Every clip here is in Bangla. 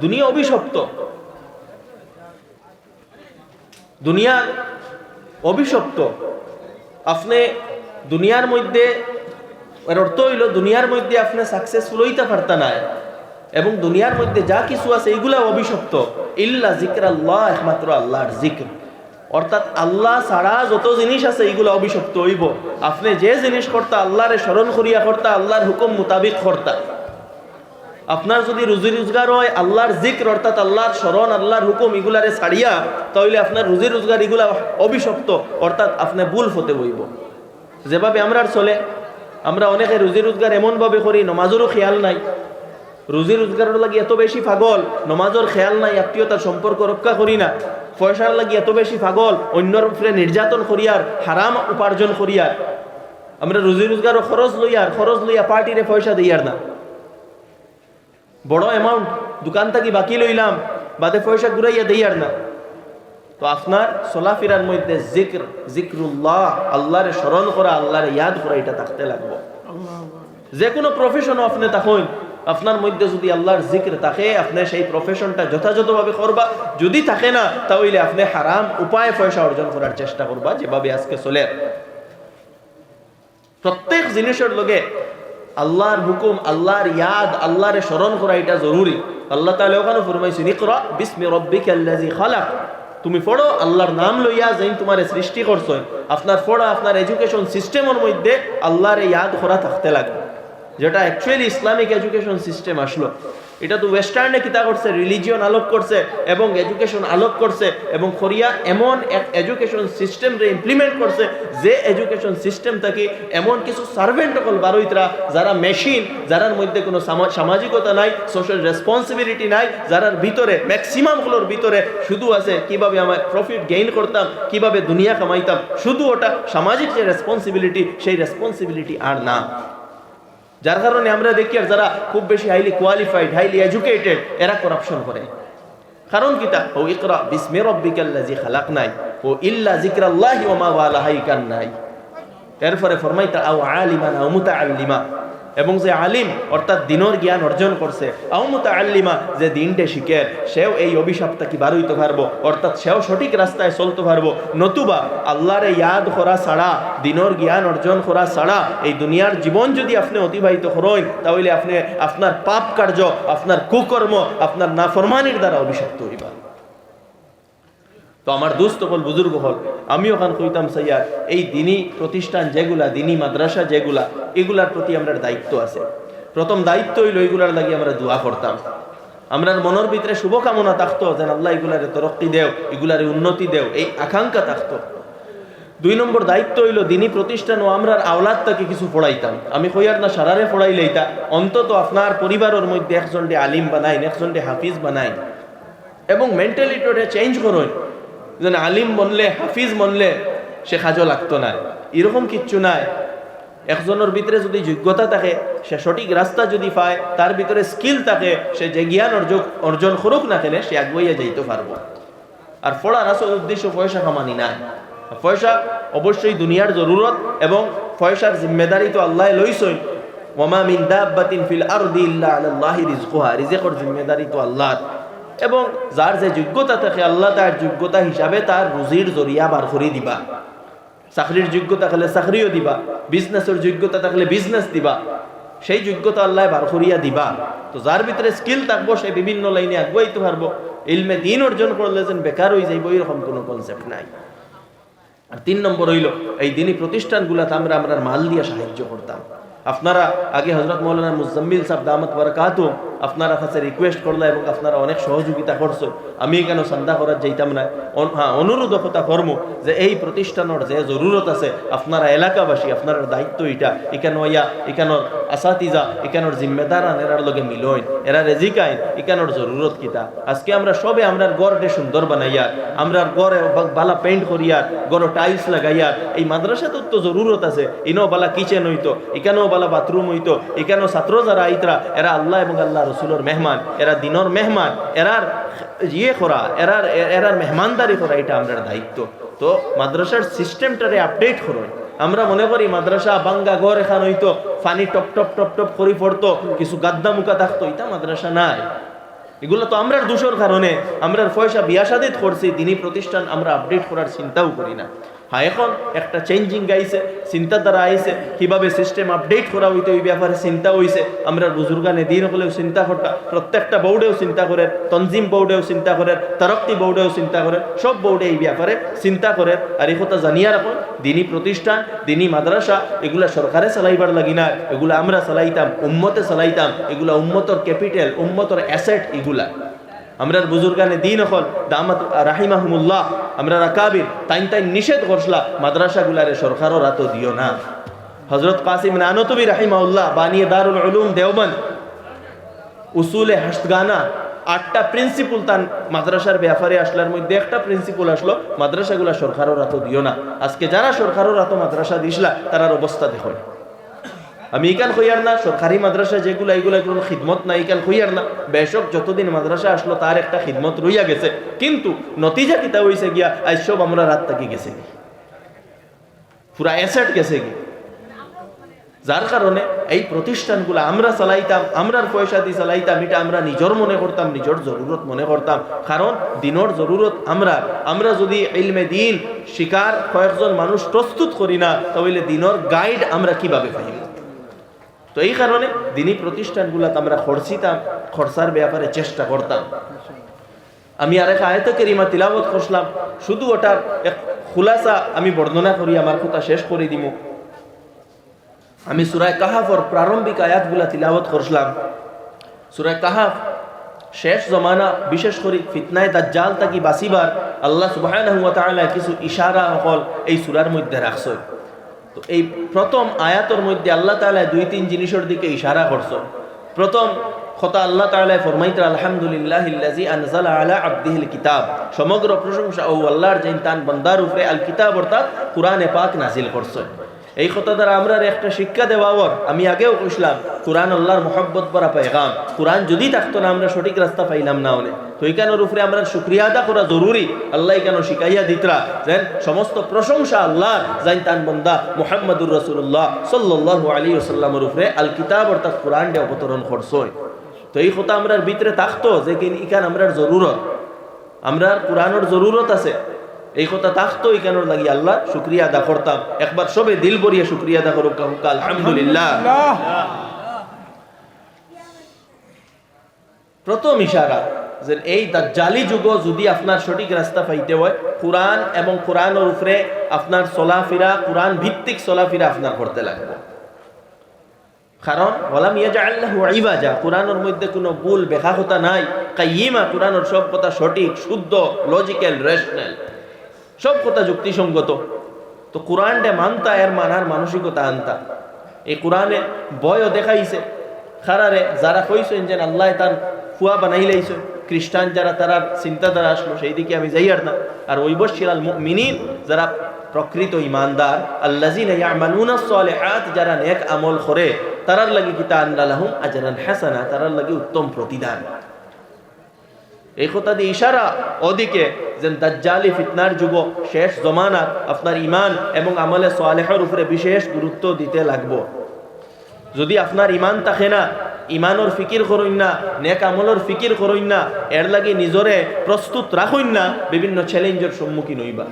দুনিয়া অভিশপ্ত। দুনিয়া অভিশপ্ত। আপনি দুনিয়ার মধ্যে, এর অর্থ হইল দুনিয়ার মধ্যে আপনি সাকসেসফুল হইতে পারতা না এবং দুনিয়ার মধ্যে যা কিছু আছে এগুলা অভিশপ্ত। ইল্লা জিক্র আল্লাহ একমাত্র আল্লাহর জিক্র অর্থাৎ আল্লাহ ছাড়া যত জিনিস আছে এইগুলো অভিশপ্ত হইব। আপনি যে জিনিস করতা আল্লাহরে স্মরণ করিয়া করতা, আল্লাহর হুকুম মোতাবিক করতা। আপনার যদি রুজি রোজগার হয়, আল্লাহর জিক্র অর্থাৎ আল্লাহর স্মরণ, আল্লাহর হুকুম এগুলারে ছাড়িয়া, তাহলে আপনার রুজি রোজগার এগুলা অভিশপ্ত, অর্থাৎ আপনি ভুল হতে বইব। যেভাবে আমরা চলে, আমরা অনেকে রুজি রোজগার এমনভাবে করি, নমাজেরও খেয়াল নাই। রুজি রোজগারের লাগি এত বেশি পাগল, নমাজের খেয়াল নাই, আত্মীয়তার সম্পর্ক রক্ষা করি না। পয়সার লাগি এত বেশি পাগল, অন্যর উপরে নির্যাতন করিয়ার হারাম উপার্জন করিয়ার আমরা রুজি রোজগারও খরচ লইয়ার খরচ লইয়া পার্টিরে পয়সা দিয়ার না। বড় অ্যামাউন্ট দোকান থাকি বাকি লইলাম বাদে পয়সা ঘুরাইয়া দেই আর না। তো আপনার চলাফেরার মধ্যে জিক্র জিক্রুল্লাহ আল্লাহরে স্মরণ করা আল্লাহরে ইয়াদ করা এটা থাকতে লাগবো। যে কোনো প্রফেশনও আপনি তখন আপনার মধ্যে যদি আল্লাহর জিক্র থাকে আপনি সেই প্রফেশনটা যথাযথভাবে করবা। যদি থাকে না তাহলে আপনি হারাম উপায় পয়সা অর্জন করার চেষ্টা করবা যেভাবে আজকে চলে। প্রত্যেক জিনিসের লগে আল্লাহর হুকুম, আল্লাহর ইয়াদ, আল্লাহরে স্মরণ করা এটা জরুরি। আল্লাহ তাহলে ওখানে ফরমাইছে নিকরা বিসমি রাব্বিকাল্লাযী খালাক। তুমি পড়ো, আল্লাহর নাম লইয়া যেই তোমার সৃষ্টি করছ। আপনার পড়া, আপনার এডুকেশন সিস্টেমের মধ্যে আল্লাহরে ইয়াদ করা থাকতে লাগবে। যেটা অ্যাকচুয়ালি ইসলামিক এডুকেশন সিস্টেম আসলো। এটা তো ওয়েস্টার্নে কিতা করছে? রিলিজিয়ন আলোক করছে এবং এডুকেশন আলোক করছে এবং কোরিয়া এমন এক এডুকেশন সিস্টেম রে ইমপ্লিমেন্ট করছে যে এডুকেশন সিস্টেম থেকে এমন কিছু সার্ভেন্ট অকল বারোইতরা, যারা মেশিন যারার মধ্যে কোনো সামাজিকতা নাই সোশ্যাল রেসপন্সিবিলিটি নাই, যারার ভিতরে ম্যাক্সিমামগুলোর ভিতরে শুধু আছে কীভাবে আমার প্রফিট গেইন করতাম, কীভাবে দুনিয়া কামাইতাম, শুধু ওটা সামাজিক যে রেসপন্সিবিলিটি সেই রেসপন্সিবিলিটি আর না। যার কারণে আমরা দেখি আর যারা খুব বেশি হাইলি কোয়ালিফাইড হাইলি এডুকেটেড এরা করাপশন করে। কারণ কিতা ও ইকরা বিসমে রব্বিকাল্লাজি খালাক নাই ও ইল্লা জিকরাল্লাহি ওয়া মা ওয়ালাহাই কান নাই এরপরে ফরমাইতা আও আলিমান আও মুতাআল্লিমা। এবং যে আলিম, অর্থাৎ দিনর জ্ঞান অর্জন করছে। আও মুতাআল্লিমা, যে দিনটা শিখে, সেও এই অভিশাপটা কি বারইতে পারব অর্থাৎ সেও সঠিক রাস্তায় চলতে পারব নতুবা আল্লাহরে ইয়াদ করা ছাড়া, দিনর জ্ঞান অর্জন করা ছাড়া, এই দুনিয়ার জীবন যদি আপনি অতিবাহিত করেন, তাহলে আপনি আপনার পাপ কার্য, আপনার কুকর্ম, আপনার নাফরমানির দ্বারা অভিশপ্ত হইবা। তো আমার দুস্থ হল বুজুর্গ হল আমি ওখান কইতাম সাইয়ার এই দিনী প্রতিষ্ঠান যেগুলা দিনী মাদ্রাসা যেগুলা, এগুলার প্রতি আমরা দায়িত্ব আছে। প্রথম দায়িত্ব হইল এগুলার লাগি আমরা দোয়া করতাম। আমরা মনের ভিতরে শুভকামনা থাকতো, যেন আল্লাহ এগুলারে তরক্কি দেও, এগুলারে উন্নতি দেও, এই আকাঙ্ক্ষা থাকতো। দুই নম্বর দায়িত্ব হইল দিনী প্রতিষ্ঠান ও আমরা আওলাদ তাকে কিছু পড়াইতাম। আমি কইয়ার না সারারে পড়াইলেইতা অন্তত আপনার পরিবারের মধ্যে একজনটি আলিম বানাইন একজনটি হাফিজ বানাইন। এবং মেন্টালিটিটা চেঞ্জ করুন যেন আলিম বনলে, হাফিজ বনলে সে কাজও লাগতো না এরকম কিচ্ছু নাই। একজনের ভিতরে যদি যোগ্যতা থাকে, সে সঠিক রাস্তা যদি পায় তার ভিতরে স্কিল থাকে, সে যে জ্ঞান অর্জন অর্জন করুক না কেন, সে আগুয়াইয়া যাইতে পারব আর পড়ার আসল উদ্দেশ্য পয়সা কামানি নাই। পয়সা অবশ্যই দুনিয়ার জরুরত এবং পয়সার জিম্মেদারি তো আল্লাহ লইছই ওমা মিন দাব্বাতিন ফিল আরদি ইল্লা আলাল্লাহি রিজকুহা রিজিকের জিম্মেদারি তো আল্লাহর এবং যার যে যোগ্যতা থাকে, আল্লাহ তার যোগ্যতা হিসাবে তার রুজির জরিয়া বার করে দিবা। চাকরির যোগ্যতা থাকলে চাকরিও দিবা বিজনেসের যোগ্যতা থাকলে বিজনেস দিবা, সেই যোগ্যতা আল্লাহ বার করিয়া দিবা। তো যার ভিতরে স্কিল থাকব, সে বিভিন্ন লাইনে আগুয়াইতে পারব ইলমে দিন অর্জন করলে যেন বেকার হয়ে যাইব এরকম কোনো কনসেপ্ট নাই। আর তিন নম্বর হইল, এই দিনই প্রতিষ্ঠানগুলাতে আমরা আমরা মাল দিয়ে সাহায্য করতাম। আপনারা আগে হজরত মৌলানা মুজাম্মিল সাহেব দামত বরকাত আপনারা কাছে রিকোয়েস্ট করল এবং আপনারা অনেক সহযোগিতা করছ। আমি কেন চান্দা করার যাইতাম না? হ্যাঁ অনুরোধকতা কর্ম যে এই প্রতিষ্ঠানের যে জরুরত আছে, আপনারা এলাকাবাসী, আপনার দায়িত্ব এটা। এখানে ইয়া এখানোর আসাতিজা, এখানোর জিম্মেদার আনেরার লগে মিলইন এরা রেজিকাইন এখানোর জরুরত কিতা? আজকে আমরা সবে আমরার গড়টে সুন্দর বানাইয়ার আমরার গড়ে বালা পেইন্ট করিয়ার গড় টাইলস লাগাইয়ার এই মাদ্রাসাতে তো জরুরত আছে। ইনো বালা কিচেন হইতো এখানেও বালা বাথরুম হইতো এখানেও ছাত্র যারা আইতরা, এরা আল্লাহ এবং আল্লাহ রসুলোর মেহমান, এরা দিনর মেহমান, এরার ইয়ে করা, এরার এরার মেহমানদারি করা, এটা আমরা দায়িত্ব। তো মাদ্রাসার সিস্টেমটারে আপডেট করুন আমরা মনে করি মাদ্রাসা বাঙ্গা ঘর এখান হইতো, ফানি টপ টপ টপ টপ করি পড়তো, কিছু গাদ্দা মুখা থাকতো এটা মাদ্রাসা নাই। এগুলো তো আমরা দোষের কারণে আমরা পয়সা বিয়াসাদিত করছি দিনী প্রতিষ্ঠান আমরা আপডেট করার চিন্তাও করি না। হ্যাঁ এখন একটা চেঞ্জিং গাইছে চিন্তাধারা আইছে, কীভাবে সিস্টেম আপডেট করা হইতে ওই ব্যাপারে চিন্তা হইছে। আমরা বুজুর্গানে দিন হলেও চিন্তা করতা, প্রত্যেকটা বোর্ডেও চিন্তা করে তনজিম বোর্ডেও চিন্তা করে তরক্তি বোর্ডেও চিন্তা করে সব বোর্ডে এই ব্যাপারে চিন্তা করে আর এই কথা জানিয়া রাখুন, দিনী প্রতিষ্ঠান, দিনী মাদ্রাসা, এগুলা সরকারে চালাইবার লাগি না, এগুলা আমরা চালাইতাম, উম্মতে চালাইতাম, এগুলা উম্মতর ক্যাপিটাল উম্মতর অ্যাসেট এগুলা। আমরা বুজুর্গানে দিন হল দামাত রাহিমাহমুল্লাহ আমরা রাকাবির তাইন তাইন নিষেধ করসলা মাদ্রাসাগুলারে সরকারও রাত দিও না। হজরত কাসিম নানতবি রাহিমাউল্লাহ বানিয়ে দারুল উলুম দেওবন উসুলে হাসগানা, আটটা প্রিন্সিপাল তান মাদ্রাসার ব্যাপারে আসলার মধ্যে একটা প্রিন্সিপাল আসলো, মাদ্রাসাগুলা সরকারও রাত দিও না। আজকে যারা সরকারও রাত মাদ্রাসা দিসলা তারার অবস্থা দেখুন। আমি ইকান হইয়ার না, সরকারি মাদ্রাসা যেগুলো, এগুলো কোনো খিদমত না ইকান হইয়ার না। বেশক যতদিন মাদ্রাসা আসলো, তার একটা খিদমত রইয়া গেছে। কিন্তু নতিজা কিতা হইছে গিয়া, আজ সব আমরা রাত থাকি গেছে পুরা অ্যাসেট গেছে কি যার কারণে এই প্রতিষ্ঠানগুলো আমরা চালাইতাম, আমরার পয়সা দিয়ে চালাইতাম, এটা আমরা নিজের মনে করতাম, নিজের জরুরত মনে করতাম। কারণ দিনর জরুরত আমরা আমরা যদি ইলমে দিন শিকার কয়েকজন মানুষ প্রস্তুত করি না, তাহলে দিনর গাইড আমরা কীভাবে পাইব? তো এই কারণে দিনী প্রতিষ্ঠানগুলোতে আমরা খরচিতাম, খরচার ব্যাপারে চেষ্টা করতাম। আমি আরেক আয়ত কেরিমা তিলাবত করলাম শুধু ওটার এক খুলাসা আমি বর্ণনা করি, আমার কথা শেষ করে দিব আমি সুরায় কাহাফর প্রারম্ভিক আয়াতগুলা তিলাবত করলাম সুরায় কাহাফ শেষ জমানা, বিশেষ করে ফিতনায় দাজ্জাল তাকি বাসিবার আল্লাহ তাআলা কিছু ইশারা হল এই সুরার মধ্যে রাখছে। তো এই প্রথম আয়াতর মধ্যে আল্লাহ তালায় দুই তিন জিনিসের দিকে ইশারা করছ। প্রথম খতা আল্লাহ তাআলা ফরমাইত আলহামদুলিল্লাহ কিতাব সমগ্র প্রশংসা ও আল্লাহর জৈন তান বন্দার উপরে আল কিতাব অর্থাৎ কোরআনে পাক নাজিল করছে। এই কথা দ্বারা আমরা একটা শিক্ষা দেওয়ার আমি আগেও কইসলাম কোরআন আল্লাহর মোহাব্বত বরা পেগাম। কোরআন যদি থাকতো না, আমরা সঠিক রাস্তা পাইলাম না অনেক তো এইখানের উপরে আমরা শুক্রিয়া আদা করা জরুরি। আল্লাহ কেন শিখাইয়া দিতরা? যেন সমস্ত প্রশংসা আল্লাহ জাইন তান বন্দা মোহাম্মদুর রসুল্লাহ সাল্লাহ আলী ওসাল্লামের উপরে আল কিতাব অর্থাৎ কোরআন ডে অবতরণ করছই। তো এই কথা আমরার ভিতরে থাকতো, যে কিন্তু ইখান আমরার জরুরত। আমরার কোরআনের জরুরত আছে। এই কথা থাকতো কেন লাগি আল্লাহ? শুক্রিয়া আদা করতাম। একবার সবে দিল বরিয়ে শুক্রিয়া আদা করুক আলহামদুলিল্লাহ। প্রথম ইশারা যে এই জালি যুগ যদি আপনার সঠিক রাস্তা পাইতে হয়, কোরআন এবং কোরআনের উপরে আপনার চলাফেরা, কোরআন ভিত্তিক চলাফেরা আপনার করতে লাগবে। কারণ বলাম ইয়া আল্লাহ ইবাজা, কোরআনের মধ্যে কোনো ভুল বেখা কথা নাই। কাইমা কোরআনের সব কথা সঠিক, শুদ্ধ লজিক্যাল রেশনাল সব কথা যুক্তিসঙ্গত। তো কোরআনটা মানতা, এর মানার মানসিকতা আনতা। এই কোরআনে বয়ও দেখাইছে। খারারে যারা কইছেন যে আল্লাহ তার ফুয়া বানাই লাইছে। খ্রিস্টান যারা তারা চিন্তাধারা আসলো সেই দিকে আমি যাই আর না। আর ঐবশির আল মিনিন যারা প্রকৃত ইমানদার সালিহাত, যারা নেক আমল করে, তারার লাগি কিতা আন্না লাহুম আজরান হাসানা, তারার লাগি উত্তম প্রতিদান। এই কথা দিয়ে ইশারা ওদিকে যে দাজ্জালি ফিতনার যুগ শেষ জমানাত আপনার ইমান এবং আমলে সোয়ালেহের উপরে বিশেষ গুরুত্ব দিতে লাগবো। যদি আপনার ইমান থাকে না ইমানোর ফিকির করইন না, নেক আমলের ফিকির করইন না, এর লাগে নিজরে প্রস্তুত রাখইন না, বিভিন্ন চ্যালেঞ্জের সম্মুখীন হইবা।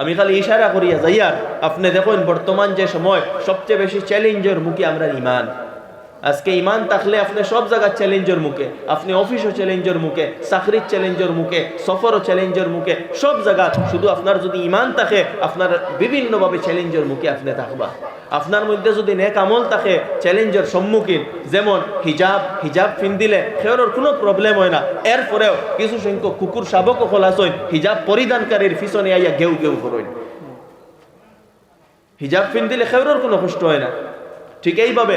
আমি খালি ইশারা করিয়া যাইয়ার আপনি দেখুন বর্তমান যে সময় সবচেয়ে বেশি চ্যালেঞ্জের মুখে আমরা ইমান আজকে ইমান থাকলে আপনি সব জায়গার চ্যালেঞ্জের মুখে, আপনি অফিসও চ্যালেঞ্জের মুখে, চাকরির চ্যালেঞ্জের মুখে, সফরও চ্যালেঞ্জের মুখে, সব জায়গা শুধু আপনার যদি ইমান থাকে, আপনার বিভিন্নভাবে চ্যালেঞ্জের মুখে আপনি থাকবা। আপনার মধ্যে যদি নেক আমল থাকে চ্যালেঞ্জের সম্মুখীন, যেমন হিজাব হিজাব দিলে সেওর কোনো প্রবলেম হয় না। এরপরেও কিছু সংখ্যক কুকুর, শাবকও খোলাসইন হিজাব পরিধানকারীর পিছনে আইয়া গেউ গেউ করইন হিজাব দিলে সেওর কোনো কষ্ট হয় না। ঠিক এইভাবে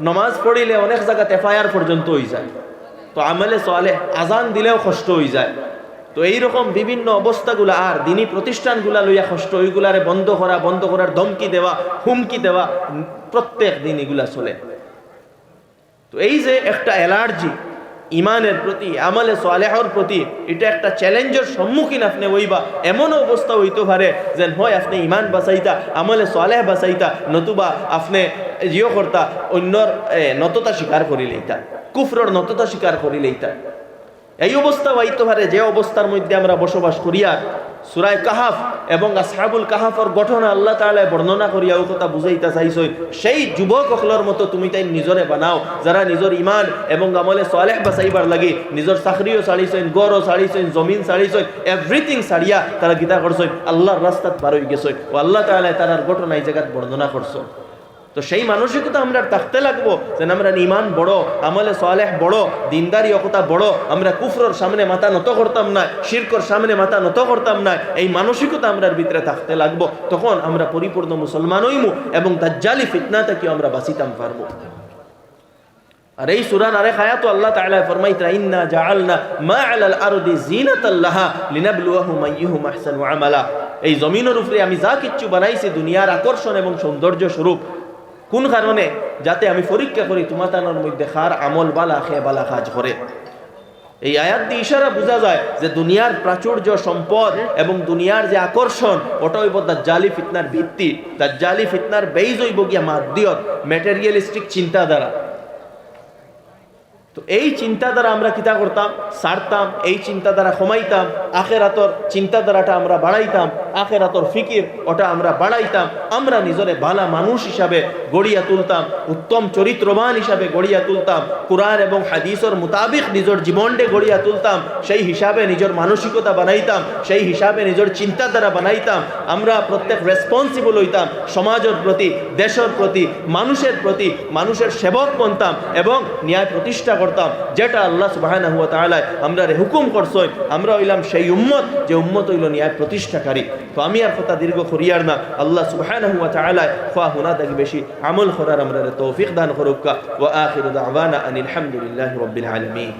নমাজ পড়িলে অনেক জায়গাতে ফায়ার পর্যন্ত হয়ে যায়। তো আমলে সোয়ালে আজান দিলেও কষ্ট হয়ে যায়। তো এইরকম বিভিন্ন অবস্থাগুলো আর দিনী প্রতিষ্ঠানগুলা লইয়া কষ্ট, ওইগুলারে বন্ধ করা, বন্ধ করার ধমকি দেওয়া, হুমকি দেওয়া প্রত্যেক দিন এগুলা চলে। তো এই যে একটা অ্যালার্জি ইমানের প্রতি, আমলে সোয়ালেহর প্রতি এটা একটা চ্যালেঞ্জের সম্মুখীন আপনি হইবা। এমন অবস্থা হইতে পারে যে হয়, আপনি ইমান বাসাইতা আমলে সোয়ালেহ বাসাইতা নতুবা আপনি জিও কর্তা, অন্যর নততা স্বীকার করি লইতা, কুফরর নততা স্বীকার করি লইতা। এই অবস্থা হইতে পারে, যে অবস্থার মধ্যে আমরা বসবাস করিয়া সুরায় কাহাফ এবং আসহাবুল কাহাফর গঠন আল্লাহ তালায় বর্ণনা করিয়া ও কথা বুঝাইতে চাইছই। সেই যুবক অকলর মতো তুমি তাই নিজরে বানাও, যারা নিজের ইমান এবং আমলে সালেহ বাসাইবার লাগে নিজের চাকরিও ছাড়িছইন গড়ও ছাড়িছইন জমিন ছাড়িছইন এভরিথিং ছাড়িয়া তারা গীতা করছই, আল্লাহর রাস্তাত পার হয়ে গেছই। ও আল্লাহ তালায় তারার ঘটনা এই জায়গাত বর্ণনা করছ তো সেই মানসিকতা আমরা থাকতে লাগবো। যেন আমরা ইমান বড়, আমলে সালেহ বড়, দিনদারি অকতা বড়, আমরা কুফরর সামনে মাথা নত করতাম না, শিরকর সামনে মাথা নত করতাম না, এই মানসিকতা আমরা ভিতরে থাকতে লাগবো। তখন আমরা পরিপূর্ণ মুসলমান হইমু এবং দাজ্জালি ফিতনা থেকে আমরা বাঁচিতাম পারব। আর এই সুরান আরেক আয়াত আল্লাহ তাআলা ফরমাইতা ইন্না জাআলনা মা আলাল আরদি জিনাতাল লাহা লিনাবলুয়াহুম আইয়ুহুম আহসানু আমালা। এই জমিনের উপরে আমি যা কিচ্ছু বানাইছি, দুনিয়ার আকর্ষণ এবং সৌন্দর্য স্বরূপ। কোন কারণে? যাতে আমি পরীক্ষা করি তোমাতানোর মধ্যে খার আমল, বালা, খে, বালা কাজ করে। এই আয়াত দিয়ে ইশারা বোঝা যায় যে দুনিয়ার প্রাচুর্য সম্পদ এবং দুনিয়ার যে আকর্ষণ ওটা হইব জালি ফিতনার ভিত্তি। দাজ্জালি ফিতনার বেইজ হইব গিয়া মাদ্দিয়ত ম্যাটেরিয়ালিস্টিক চিন্তাধারা। তো এই চিন্তাধারা আমরা কিতা করতাম? সারতাম, এই চিন্তাধারা কমাইতাম আখেরাতর চিন্তাধারাটা আমরা বাড়াইতাম, আখেরাতর ফিকির ওটা আমরা বাড়াইতাম। আমরা নিজরে ভালা মানুষ হিসাবে গড়িয়া তুলতাম, উত্তম চরিত্রবান হিসাবে গড়িয়া তুলতাম, কোরআন এবং হাদিসর মোতাবিক নিজের জীবনটে গড়িয়া তুলতাম, সেই হিসাবে নিজের মানসিকতা বানাইতাম, সেই হিসাবে নিজের চিন্তাধারা বানাইতাম। আমরা প্রত্যেক রেসপন্সিবল হইতাম, সমাজের প্রতি, দেশের প্রতি, মানুষের প্রতি, মানুষের সেবক বনতাম এবং ন্যায় প্রতিষ্ঠা করতাম। যেটা আল্লাহ সুবাহানা হুয়া তাআলায় আমরা রে হুকুম করছই আমরা হইলাম সেই উম্মত, যে উম্মত হইল ন্যায় প্রতিষ্ঠাকারী। তো আমি আর কথা দীর্ঘ করিয়ার না, আল্লাহ সুবাহানা হুয়া তাআলায় খোয়া হুনা দেখি বেশি, আমল করার আমরা তৌফিক দান করুকা ও আখির দাওয়ানা আনিল হামদুলিল্লাহ রবিল আলামিন।